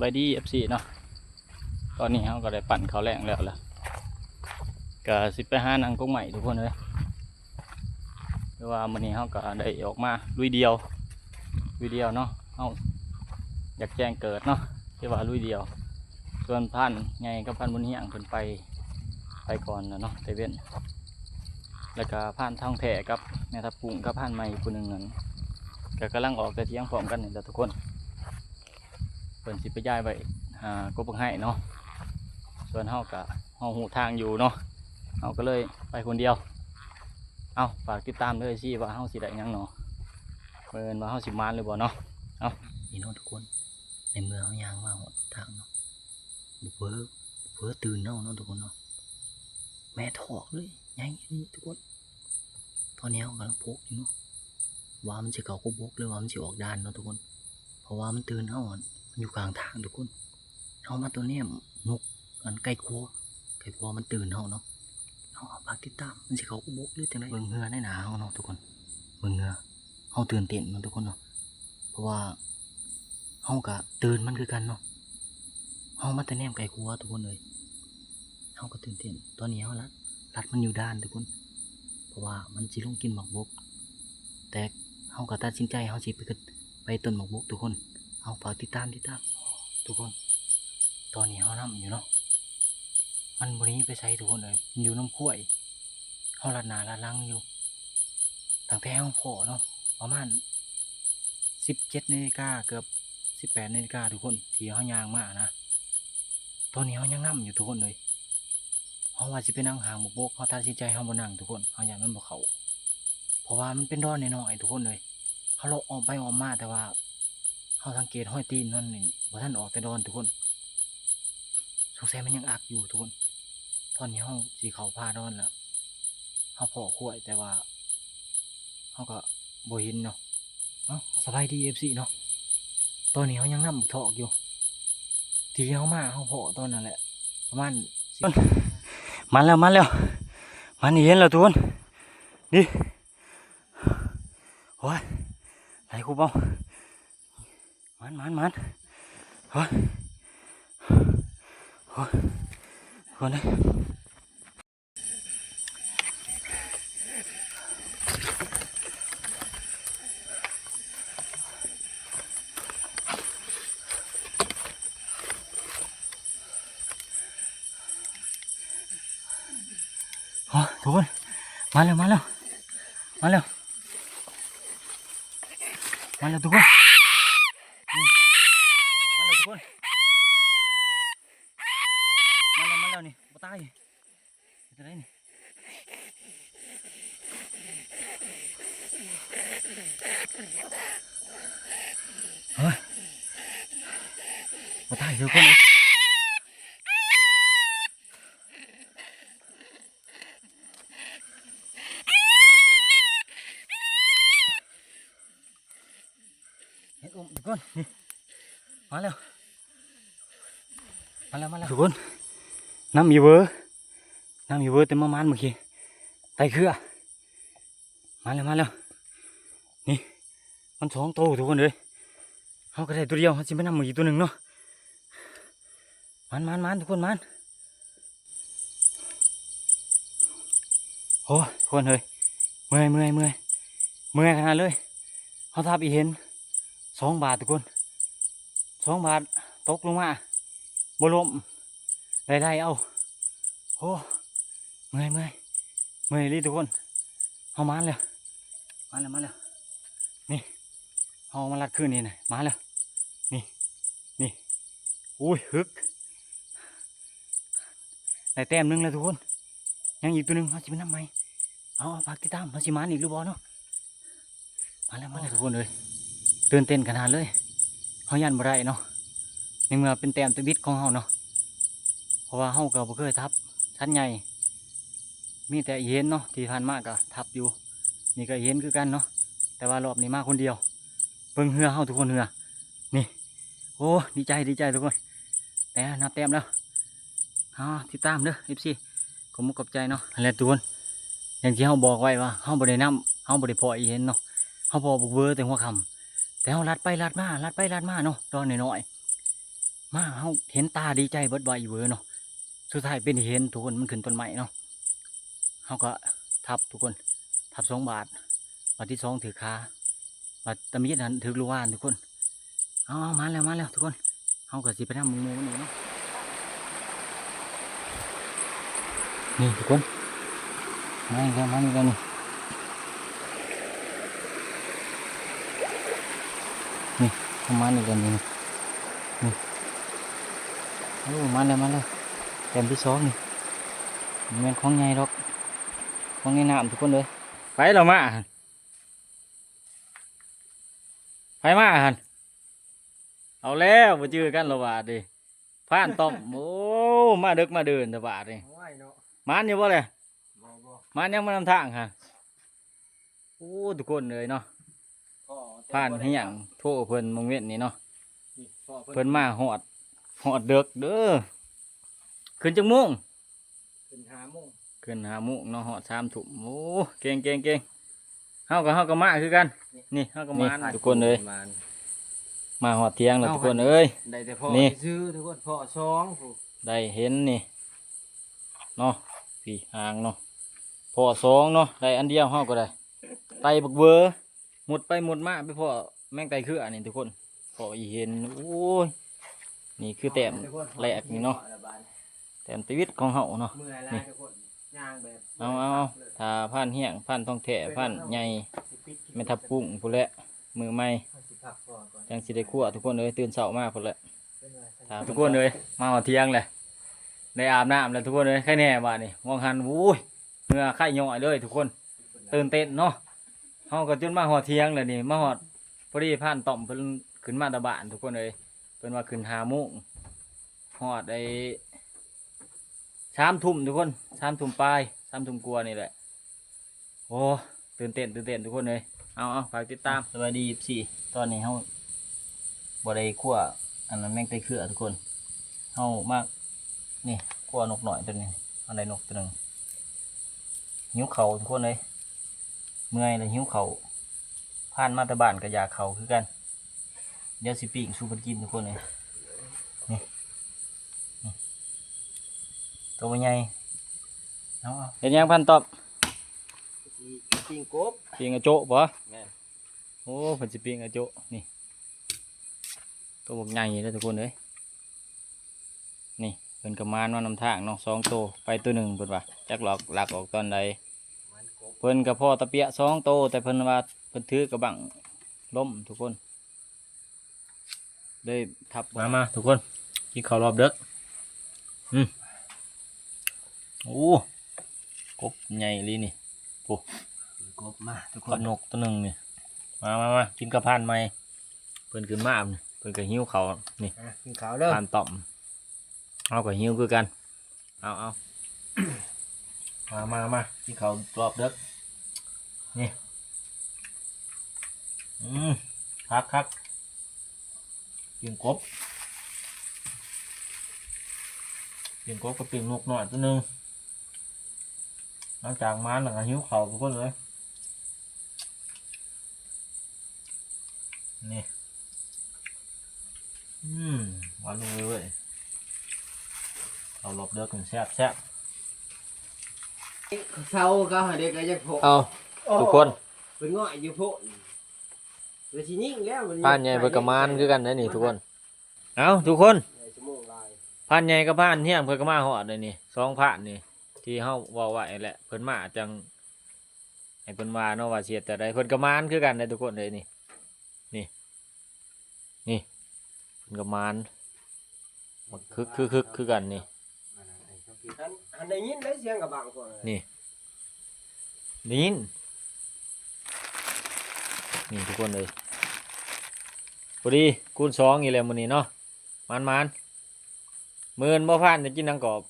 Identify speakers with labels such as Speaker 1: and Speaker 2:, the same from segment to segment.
Speaker 1: บายดีเอฟซีเนาะตอนนี้เขาก็ได้ปั่นเขาแรงแล้วล่ะก็สิบไปหานางกงใหม่ทุกคนเลยเพราะว่ามื้อนี้เขาก็ได้ออกมาลุยเดียวลุยเดียวเนาะเขาอยากแจ้งเกิดเนาะที่ว่าลุยเดียว ส่วนพันไงก็พันบนเฮียงเพิ่นไปไปก่อนนะเนาะแต่เว้นแล้วก็พันท่องแท้กับแม่ทับปุงกับพันใหม่ผู้หนึ่งนั้นก็กำลังออกแต่เที่ยงพร้อมกันนี่แหละทุกคน เพิ่นสิไปย้ายไปหากบเพิ่งให้เนาะส่วนเฮากะเฮาหูทางอยู่เนาะเฮาก็เลยไปคนเดียว เอาฝากติดตามด้วยสิว่าเฮาสิได้หยังเนาะเบิ่นว่าเฮาสิมานหรือบ่เนาะเอานี่เนาะทุกคนในเมืองเฮายางมาหมดทางเนาะบุเพ้อบุเพ้อตื่นเนาะเนาะทุกคนเนาะแม่ถอกเลยใหญ่นี่ทุกคนตอนนี้เฮากำลังพกอยู่เนาะว่ามันสิเข้ากบกหรือว่ามันสิออกด้านเนาะทุกคน เพราะว่ามันตื่นเฮาอะมัน อยู่กลางทางทุกคนเอามาตัวเนี้ยนกอันไก่ครัวไก่ครัวมันตื่นเฮาเนาะเอาเอาปากติดตามมันสิเขาก็บกหรือจังไดเบิ่งเหือในหนาเฮาเนาะทุกคนเบิ่งเหือเฮาตื่นเต้นเนทุกคนเนาะเพราะว่าเฮาก็ตื่นมันคือกันเนาะเฮามาแต่แนมไก่ครัวทุกคนเลยเฮาก็ตื่นเต้นตอนนี้เฮาลัดลัดมันอยู่ด้านทุกคน เพราะว่ามันสิลงกินหมากบก แต่เฮาก็ตัดสินใจเฮาสิไปขึ้นไปต้นหมากบกทุกคน เอาฝากติดตามติดตามทุกคน ตอนนี้เขานำอยู่เนาะมันบริไปใช้ทุกคนเลยมันอยู่น้ำข้วยเขาลัดนาลัดลังอยู่ตั้งแต่ห้องพอเนาะประมาณสิบเจ็ดนาฬิกาเกือบสิบแปดนาฬิกาทุกคนที่เขายางมานะตอนนี้เขายังนั่อยู่ทุกคนเลยเขาะว่าสิไปนั่งห่างบกบกเขาตัดสินใจเขาบนั่งทุกคนเขาอยากมันบ่เขา เพราะว่ามันเป็นดอนน้อยๆทุกคนเลยเขาเลาะออกไปออกมาแต่ว่า เขาสังเกตห้อยตีนนั่นนี่ว่ท่านออกแต่ดอนทุกคนสงสัยมันยังอักอยู่ทุกคนตอนนี้ห้องสีเขาพาดอนแล้วเขาพอขวยแต่ว่าเขาก็บ่เห็นเนาะเอ้าสบายดีเอฟซีเนาะตอนนี้เขายังนั่งถอกอยู่ ทีเขามาเขาพอตอนนั้นแหละ ประมาณสิมาแล้วมาแล้วมานี่เห็นแล้วทุกคนนี่โอ้ยไหนครูเป้า มันมันมันเฮ้ยเฮ้ยคนนี้โอ้ยทุกคนมาแล้วมาแล้วมาแล้วมาแล้วทุกคน มาเลยทุกคน มาแล้วมาแล้วนี่บ่ตายจะได้นี่เฮ้ย บ่ตายทุกคนเอ้ยเห็นอุ้มทุกคนนี่มาแล้ว มาแล้ว มาแล้วทุกคนน้ำมีเวอร์น้ำมีเวอร์เต็มประมาณเมื่อกี้ไตเครือมาแล้วมาแล้วนี่มันสองตัวทุกคนเลยเขาก็ได้ตัวเดียวเขาจะไม่นำมาอีกตัวหนึ่งเนาะ มันมันมันทุกคนมันโอ้ทุกคนเลยเมื่อยเมื่อยเมื่อยเมื่อยขนาดเลยเขาทับอีเห็นสองบาททุกคนสองบาทตกลงมาบลมได้ได้เอาโอ้เมื่อยเมื่อยเมื่อยรีทุกคนเอามาแล้วมาแล้วมาแล้วนี่เอามาลัดขึ้นนี่นะมาแล้วนี่นี่อุ้ยฮึก ได้แต้มหนึงแล้วทุกคน ยังอีกตัวหนึ่งเขาจะไปนำไหมเอาเอากติดตามเขาสิมานอีกหรือบอเนาะมาแล้วมาแล้วทุกคนเลยตื่นเต้นขนาดเลยเขายันบ่ได้เนาะในเมื่อเป็นแต้มตะบิดของเฮาเนาะเพราะว่าเฮาก็บ่เคยทับชั้นใหญ่ มีแต่เย็นเนาะที่ผ่านมาก็ทับอยู่ นี่ก็เย็นคือกันเนาะแต่ว่ารอบนี้มาคนเดียวเบิ่งเหือเฮาทุกคนเหือนี่ โอ้ดีใจดีใจทุกคน แต่นับแต้มแล้ว อ๋อติดตามเด้อ FC ขอบมุกขอบใจเนาะแหละทุกคนอย่างที่เฮาบอกไว้ว่าเฮาบ่ได้นำเฮาบ่ได้พออีเห็นเนาะเฮาพอบุกเวอร์แต่หัวคำแต่เฮาลัดไปลัดมาลัดไปลัดมาเนาะตอนน้อยๆมาเฮาเห็นตาดีใจเบิดใบเวอร์เนาะสุดท้ายเป็นเห็นทุกคนมันขึ้นต้นไม้เนาะเฮาก็ทับทุกคนทับสองบาทบาทที่สองถือคาบาทตะมีดนั้นถือลูกว่านทุกคนเอาเอามาแล้วมาแล้วทุกคนเฮาก็สิไปทำมึงโมนี่เนาะ นี่ทุกคนมาอีกแล้วมาอีกแล้วนี่นี่ประมาณนี้กันนี่นี่นี่โอ้มาแล้วมาแล้วแต้มที่สองนี่มันแม่นของใหญ่ดอกของใหญ่น้ำทุกคนเลยไปเรามาไปมาหันเอาแล้วมาเจอกันและบาดดิผ่านต้อมโอ้มาดึกมาเดินแต่บาดนี่ มันอยู่บ่เลย
Speaker 2: บ่บ่
Speaker 1: มันยังมานำทางฮะโอ้ทุกคนเลยเนาะ
Speaker 2: พ่อ
Speaker 1: ผ่านให้หยังโทษเพิ่นมงเว้นนี่เนาะ
Speaker 2: นี่พ่อ
Speaker 1: เพิ่นมาหอดหอดเด็กเด้อขึ้นจังมุ่ง
Speaker 2: ขึ้นหาโมง
Speaker 1: ขึ้นหามุกเนาะหอดสามถุ่มโอ้เก่งเก่งเก่งเฮากับเฮากับมาคือกัน นี่เฮากับมาทุกคนเลย
Speaker 2: มา
Speaker 1: มาหอดเทียงแล้วทุกคนเอ้ย
Speaker 2: ได้แต่พ่อ
Speaker 1: นี่
Speaker 2: ซื้อทุกคนพ่อสองผู้
Speaker 1: ได้เห็นนี่เนาะ พี่หางเนาะพอสองเนาะได้อันเดียวเฮาก็ได้ไตบักเบอร์หมดไปหมดมาไปพอแม่งไตคืออันนี้ทุกคนพออีเห็นโอ้ยนี่คือแต้ม
Speaker 2: ทุกคน
Speaker 1: แรกนี่เนาะแต้มชีวิตของเฮาเนาะ
Speaker 2: เมื่อยแล้
Speaker 1: นี่
Speaker 2: วทุกคนย่างแบบ
Speaker 1: เอาเอาเอาถ้าผ่านเฮียงผ่านท้องแท้ผ่านใหญ่
Speaker 2: สิปิด
Speaker 1: ไม่ทับกุ้งพุ่นแหละมือใหม่
Speaker 2: เอาสิพักก่อนก่อน
Speaker 1: จังสิได้คั่วทุกคนเลยตื่นเช้ามาพุ่นแหละ
Speaker 2: เป็นไร
Speaker 1: ถ้าทุกคนเลยมาหอดเที่ยงเลย ได้อาบน้ำแล้วทุกคนเลยแค่แน่บ้านี่มองหันวุ้ยเหงื่อไข่ย่อยเลยทุกคนตื่นเต้นเนาะเฮาก็จนมาหอดเทียงเลยนี่มาหอดพอดีผ่านต่อมเพิ่นขึ้นมาตะบานทุกคนเลยเพิ่นว่าขึ้นหาโมุงหอดไอ้สามทุ่มทุกคนสามทุ่มปลายสามทุ่มกลัวนี่แหละโอ้ตื่นเต้นตื่นเต้นทุกคนเลยเอาเอาฝากติดตามสวัสดีสี่ตอนนี้เฮาบ่ได้คั่วอันนั้นแม่งไตเครือทุกคนเอามาก นี่กลัวนกหน่อยตัวนี้อันใดนกตัวหนึ่งหิวเขาทุกคนเลยเมื่อยเลยหิวเขาผ่านมาแตะบานกับยาเขาคือกัน เดี๋ยวสิปีกสูบกินทุกคนเลยนี่นี่ตัวใหญ่เอาเอาเห็นยังพันตอบ
Speaker 2: ปิ้งกบ
Speaker 1: ปีงกระโจะปะ
Speaker 2: แม่น
Speaker 1: โอ้เพิ่นสิปีงกระโจะนี่ตัวบกใหญ่เลยทุกคนเลยนี่ เพิ่นกระมานมานำทางเนาะสองตัวไปตัวหนึ่งเพิ่นว่าจักหลอกหลักออกตอนใด
Speaker 2: มันกบ
Speaker 1: เพิ่นกับพ่อตะเปียสองตัวแต่เพิ่นว่าเพิ่นถือกระบังล้มทุกคนเลยทับมามาทุกคนกินข้าวรอบเด็กอืมโอ้กบใหญ่ลีนี่
Speaker 2: ปิ้งกบมาทุกค
Speaker 1: กบ
Speaker 2: น
Speaker 1: นกตัวหนึ่งนี่มามามากินกระพานไหมเพิ่นขึ้นมานี่เพิ่นก็หิวเขาวนี่
Speaker 2: อะกินข้าวเด้อ
Speaker 1: ผ่านต่อม เอากับหิวคือกัน เอาเอามามามาที่เขารอบเด็กนี่ อืมคักคักเปียงกบเปียงกบกับเปียงนกหน่อยตัวหนึงหลังจากมาหลังจากหิวเขาวทุกคนเลยนี่ อืมหวานลงเลยเว้ย เอาหลบเด้อกันแซ่บแซ่บ
Speaker 2: เช้าก็หาเด็กก็จะโผล่
Speaker 1: เอาทุกคน
Speaker 2: เป็นง่อยอยู่โผล่แล้วทีนี้แล้วมัน
Speaker 1: ผ่านใหญ่เบิกกระมานคือกันนะนี่ทุกคนเอาทุกคน
Speaker 2: ในชั่วโมงลาย
Speaker 1: ผ่านใหญ่กับผ่านเที่ยงเพิ่นก็มาหอดเลยนี่สองผ่านนี่ที่เฮาเว้าไว้แหละเพิ่นมาจังให้เพิ่นว่าเนาะว่าเสียแต่ใดเพิ่นกระมานคือกันเลยทุกคนเลยนี่นี่นี่เพิ่นกระมานมันคึกคึกคึกคือกันนี่
Speaker 2: อันอันได้ยินได้เสียงกับบางคน
Speaker 1: นี่นี่นี่ทุกคนเลยพอดีคูณสองอีแล้วมื้อนี้เนาะมันมันมืออนบ่ผ่านจะกินนังกรอบ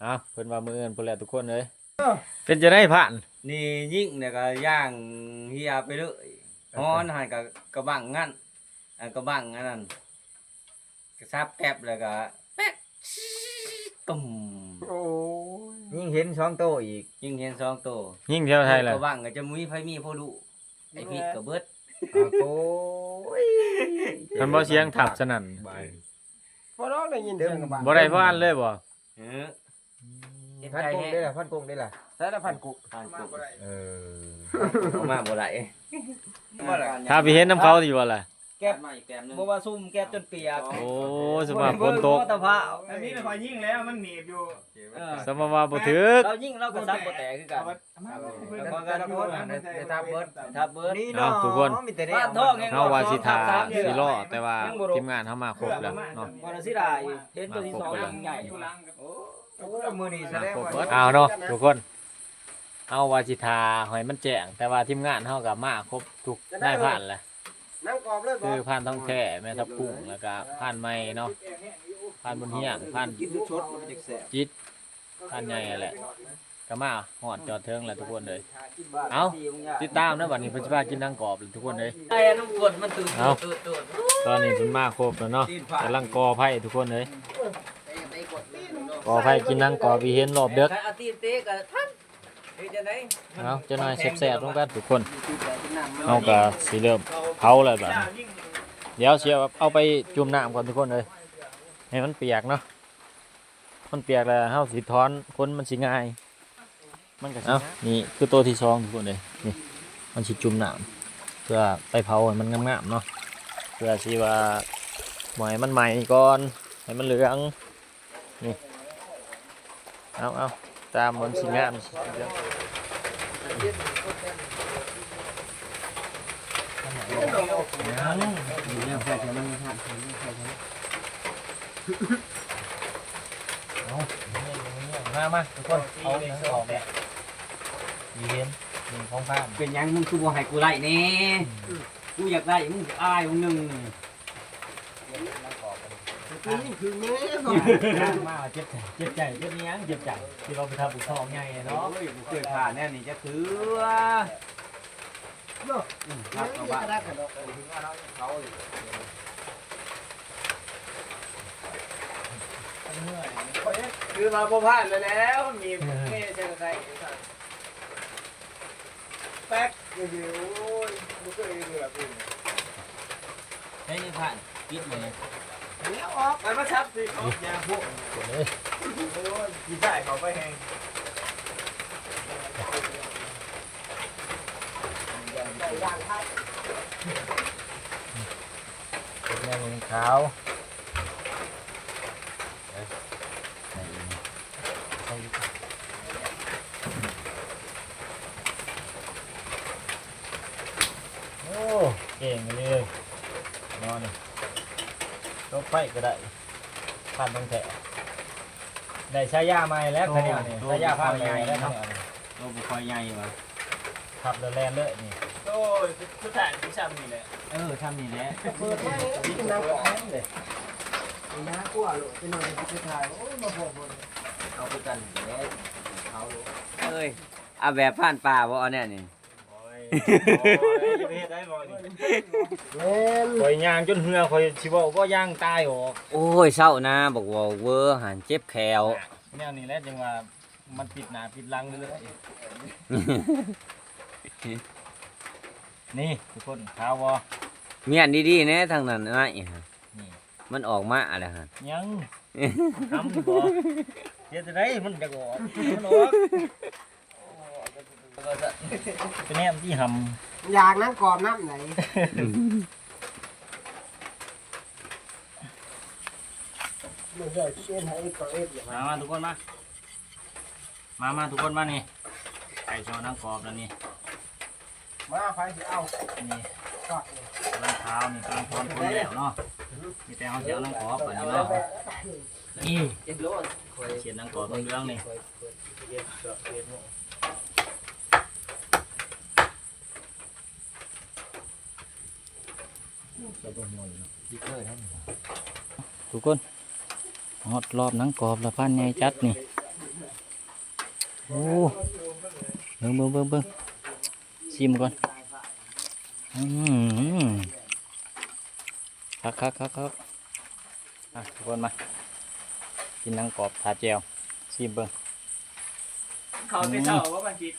Speaker 1: เอ้าเพิ่นว่ามืออนพุ่นแหละทุกคนเลยเป็นจะได้ผ่าน
Speaker 3: นี่ยิ่งเนี่ยก็ย่างเฮียไปเลยฮ้อนหันกับกระบังงั้นอันกระบังอันนั้นกระซับแก็บแล้วก็แป๊ก ตุ่ม
Speaker 2: โอ้ย
Speaker 3: ยิ่งเห็นสองโตอีกยิ่งเห็นสองโต
Speaker 1: ยิ่งเที่ยวไทยแหละ
Speaker 3: กระบังก็จะมุ้ยไผมีพอดูไอพริกก็เบิด
Speaker 2: โอ้ย
Speaker 1: มันบ่เสียงถับสนั่น
Speaker 2: พอร้องได้ยินเสียงกระบะ
Speaker 1: บ่ได้พานเลยบ่
Speaker 3: เออ
Speaker 2: พันกุ้งได้ล่ะพันกุ้งได้ล่ะใช่ละพันกุ้ง
Speaker 3: ทานกุ
Speaker 2: เออ
Speaker 3: เอามาบ่ได้
Speaker 1: ถ้าไปเห็นน้ำเขาสิบ่ล่ะ
Speaker 3: แก้มาอีกแก้มนึง
Speaker 4: บ่ว่าซุ่มแก้จนเปียก
Speaker 1: โอ้สมมาฝนตก
Speaker 4: ตะพร้าว
Speaker 5: อันนี้เราคอยยิ่งแล้วมันหนีบอยู่
Speaker 4: เออ
Speaker 1: สมมาว่าบ่ถึก
Speaker 4: เรายิ่งเราก็ซับบ่แตกคือกัน
Speaker 2: แล้วก็การพูดได้ทับเบิด
Speaker 4: ทับเบิด
Speaker 2: นี่
Speaker 1: เอา
Speaker 2: เนาะ
Speaker 1: ทุกคน
Speaker 2: มีแต่ได้
Speaker 4: บ้านทองเอง
Speaker 1: เฮาว่าสิทาสิรอแต่ว่าทีมงานเฮามาครบแล้วเนาะ
Speaker 4: วันสิได้เห็นตัวที่สองใหญ่
Speaker 5: อยู่หลังกับ
Speaker 2: โอ้มือนี่แสดงว่า
Speaker 1: เอาเนาะทุกคนเฮาว่าสิทาให้มันแจ้งแต่ว่าทีมงานเฮาก็มาครบทุกนายผ่านแหละ
Speaker 2: นั่งกอบเลยบ่
Speaker 1: คือผ่านท้องแท้แม่ทับกุ้งแล้วก็ผ่านไม้เนาะผ่านบนเฮียงผ่าน
Speaker 2: กินชดมันจะแสบ
Speaker 1: จิตผ่านใหญ่แหละก็มาหอดจอดเทิงแหละทุกคนเลย เอา ติดตามนะวันนี้เพิ่นสิพากินนางกรอบเลยทุกคนเลย
Speaker 4: ไอ้น้ำกดมันตื่น
Speaker 1: เอา
Speaker 4: ตื่นตื่น
Speaker 1: ตอนนี้เพิ่นมาครบแล้วเนาะกำลังกอไผ่ทุกคนเลยกอไผ่กินนางกรอบอีเห็นรอบเด็ก
Speaker 4: ใครเอาตีนเตะกันท่าน เฮ็ดจังได๋
Speaker 1: เอาเจ้าหน่อยแซ่บๆลงกันทุกคนเอาก็สิเริ่มเผาแล้วบัดนี้
Speaker 5: ยิ่ง
Speaker 1: เดี๋ยวเสียเอาไปจุ่มน้ำก่อนทุกคนเลยให้มันเปียกเนาะมันเปียกแล้วเฮาสิถอนคนมันสิง่าย มันก็สินี่คือตัวที่สองทุกคนเลยนี่มันสิจุ่มน้ำเพื่อไปเผาให้มันงามๆเนาะเพื่อสิว่าหมอยมันใหม่ก่อนให้มันเหลืองนี่เอาเอา ตามมันสิงามสิเหลืองมามาทุกคนเอาหนังออกเนี่ยมีเห็นหนึ่งของผ้า
Speaker 4: เป็นยังมึงคือบ่ให้กูไล่แน่กูอยากได้มึงอายมึงนึง
Speaker 2: คือแม่ยาก
Speaker 1: มากเจ็บใจเจ็บใจเจ็บเนี้ยงเจ็บใจที่เราไปทำบุญทองใหญ่เนาะ
Speaker 4: โอ้ยกูเคยผ่านแน่นี่จะถือว่าครับเอาบ้าน
Speaker 5: คือมาบ่พลาดเลยแล้วมีแม่ใช่ใครแป๊กเดี๋ยวโอ้ยบ่เคยเหลือ
Speaker 4: เฮ้ยนี่ผ่านปิดเลย
Speaker 5: มันมาชับสิเขายาพวกโอ้กี่ได้เขาไปแหง
Speaker 1: แม่งขาวโอ้เก่งเลย ไฟก็ได้ผ่านตรงแถวได้ใช้ยาใหม่แล้วคันนี้นี่ใช้ยาผ้าใหม่แล้วคันนี้
Speaker 4: ตัวบุคอยใหญ่ว่ะ
Speaker 1: ขับเรือแลนเลยนี่
Speaker 5: โอ้ยสุดท้ายที่ช้ำนี่แหละ
Speaker 4: เออทำนี่แหละ
Speaker 2: เปิดไว้กินน้ำกรอบเลยน้ากลัวลูกเป็นหน่อยที่ถ่ายโอ้ยมาพอบ่
Speaker 4: เอาไปกันแล้วเขาเอ้ยเอาแบบผ่านป่าบ่เอาแน่นี่
Speaker 1: โอ้ยจะไป เฮ็ดได้บ่นี่ข่อยย่างจนเหือข่อยสิเว้าบ่ย่างตายออก
Speaker 4: โอ้ยเศร้านะบอกว่าเวอร์หันเจ็บแขว
Speaker 1: แนวนี้แหละจังว่ามันปิดหน้าปิดหลังเรื่อยนี่ทุกคนขาวบ่
Speaker 4: เมียนดีๆแน่ทางนั้นนะอีห่า
Speaker 1: นี่
Speaker 4: มันออกมาอะไรฮะ
Speaker 1: ยังทำบ่เฮ็ดจังได้มันจะออกมันออก เป็นแนมที่หำ
Speaker 2: อยากนั่งกรอบน้ำไหนไม่ใช่ที่เป็นให้กรอบเอ็ดอย่าง
Speaker 1: มามาทุกคนมา มามาทุกคนมานี่ไก่ชอนังกรอบแล้วนี่
Speaker 2: มาไฟสิเอา
Speaker 1: นี่
Speaker 2: กรอบเลย
Speaker 1: กำลังเท้านี่กำลังพร้อมคนแล้วเนาะมีแต่เอาเสียวนังกรอบก่อนนี่เนาะนี่เขียนนังกรอบเรื่อง ๆนี่ทุกคนฮอดรอบนังกรอบแล้วพันใหญ่จัดนี่โอ้เบิ่งเบิ่งเบิ่งเบิ่งชิมก่อนอืมคักคักคักคักอะทุกคนมากินนังกรอบทาเจียวชิมเบิ่ง
Speaker 5: เขาไปเศร้าว่ามันจิต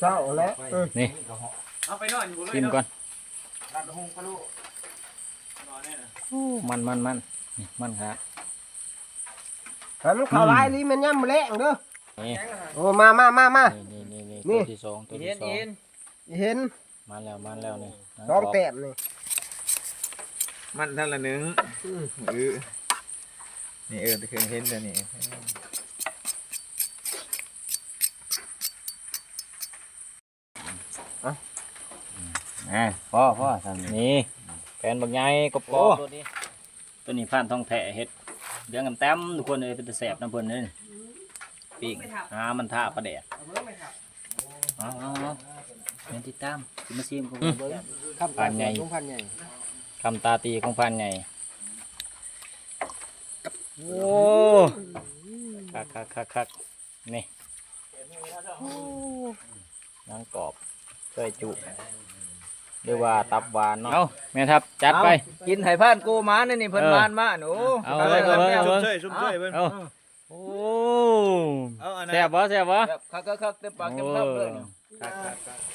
Speaker 2: เศร้าแล้ว
Speaker 1: นี่
Speaker 5: เอาไปนอนอยู่เลย
Speaker 1: ชิมก่อน
Speaker 5: ตัดหงกระลูกนอนแน่นะ
Speaker 1: โอ้มันมันมันนี่มันครับ
Speaker 2: ให้มันเข้าลายลีมันย่ำแรงเด้อ
Speaker 1: นี่
Speaker 2: โอ้มามามามา
Speaker 1: นี่นี่นี่
Speaker 2: นี่
Speaker 1: ตัวที่สองตัว
Speaker 4: เห็
Speaker 1: ที่
Speaker 4: น
Speaker 1: สอง
Speaker 4: เห็น
Speaker 2: เห็น
Speaker 1: มาแล้วมาแล้วนี่
Speaker 2: สองแต้มนี่
Speaker 5: มันท่านละหนึ่งเออนี่เออเคยเห็นเดี๋ยวนี้
Speaker 1: อ่าพ่อพ่อทำนี่แฟนบักใหญ่กบโปตัวนี้ตัวนี้ผ่านทองแท้เฮ็ดเลี้ยงกันแต้มทุกคนเลยเป็นตะแสบน้ำเพิ่นเลยปีกอ่ามันท่าประแดดเอาเอาเอาเงินติดตามสิมาซิมของเบิ่ง
Speaker 2: ครับ
Speaker 1: พันใหญ่
Speaker 2: ลุงพันใหญ่
Speaker 1: คำตาตีของพันใหญ่โอ้คักคักคักคักนี่นางกรอบเคยจุ เรียกว่าตับหวานเนาะเอาแม่ทับจัดไป
Speaker 4: กินไห่พานกูมานี่นี่เพิ่น
Speaker 1: เออ
Speaker 4: มานมาหนู
Speaker 1: เอาเบิ่งเอาเบิ่งเอาเบิ่ง
Speaker 5: ช่วยชุ่มช่วยเพิ่น
Speaker 1: เอาโอ้
Speaker 5: เอาอันนั้น
Speaker 1: แซ่บบ่แซ่บบ่
Speaker 4: แบบคักๆๆเต็มปากเต็มคำเลยนี่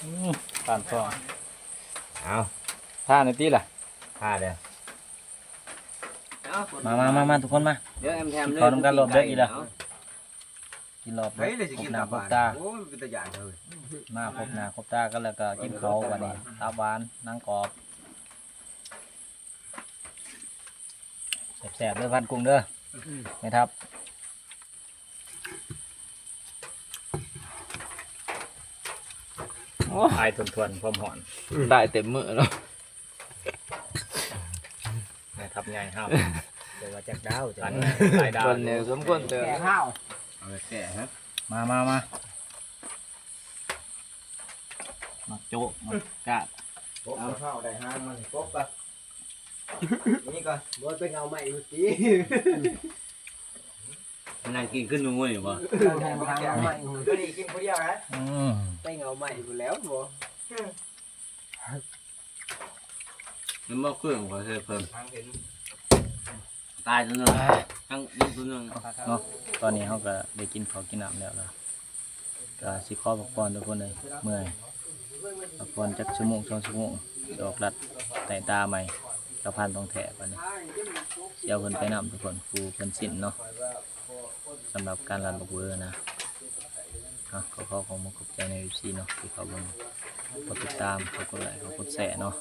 Speaker 1: อืมปานฟอง
Speaker 3: เอา
Speaker 1: ท่าหน่อยตีล่ะ
Speaker 3: พาเด้อ
Speaker 1: มามามามาทุกคนมา
Speaker 4: เดี๋ยวแอมแถมเลย
Speaker 1: ขอน้ำกันรอบเด้ออีกแล้ว กินรอบ
Speaker 3: เฮ้ยเลยจะ
Speaker 1: พ
Speaker 3: กิ
Speaker 1: บ
Speaker 3: น
Speaker 1: หน้า
Speaker 3: น้ำ
Speaker 1: พ
Speaker 3: ป
Speaker 1: บ
Speaker 3: ลา
Speaker 1: ตา
Speaker 3: โอ้ยเป็นตะยานเลย
Speaker 1: มาพบหน้าพบตากันแล้วก็กินเขาววันนี้ตาหวานนางกรอบแซ่บๆเด้อพันกุ้งเด้อไม่ทับโอ้ยทนทวนๆความหอน
Speaker 5: ได้เต็มมือแล้ว
Speaker 1: ไม่ทับใหญ่ห้ามเดี๋ยวว่าจากดาวจากหลายดาว
Speaker 5: คนเนี่ยสมควรเตือน
Speaker 2: แก่ข้าว
Speaker 3: เอาไปแก่ฮะ
Speaker 1: มามามามาโจ๊ะมากะ
Speaker 3: เอาเข้าได้ห้างมันปุ๊บปะนี่ก่อน
Speaker 2: บ่ไปเอาใหม่เมื่อกี้
Speaker 3: นั่งกินขึ้นมืออยู่บ่
Speaker 2: เอาใหม่มาเอาใหม่
Speaker 3: ตัวนี้กินคนเดียวนะ
Speaker 1: อืม
Speaker 2: ไปเอาใหม่อยู่แล้วบ่
Speaker 3: มันบ่เครื่องขอเธอเพิ่ม ตายตัวนึงทั้งยิงตัวนึง
Speaker 1: เนาะตอนนี้เขาก็ได้กินข้าวกินน้ำแล้วล่ะก็สิขอพักผ่อนทุกคนเลยเมื่อยพักผ่อนจักชั่วโมงสองชั่วโมงดอกรัดแต่ตาใหม่กระพันตองแถบอันนี้เดี๋ยวเพิ่นไปนำทุกคนครูเพิ่นสิ้นเนาะสำหรับการรันบกเวอร์นะอะขอขอของมุกขอบใจในวิซีเนาะที่เขาเบิ่งกดติดตามเขากดไลค์เขากดแชร์เนาะ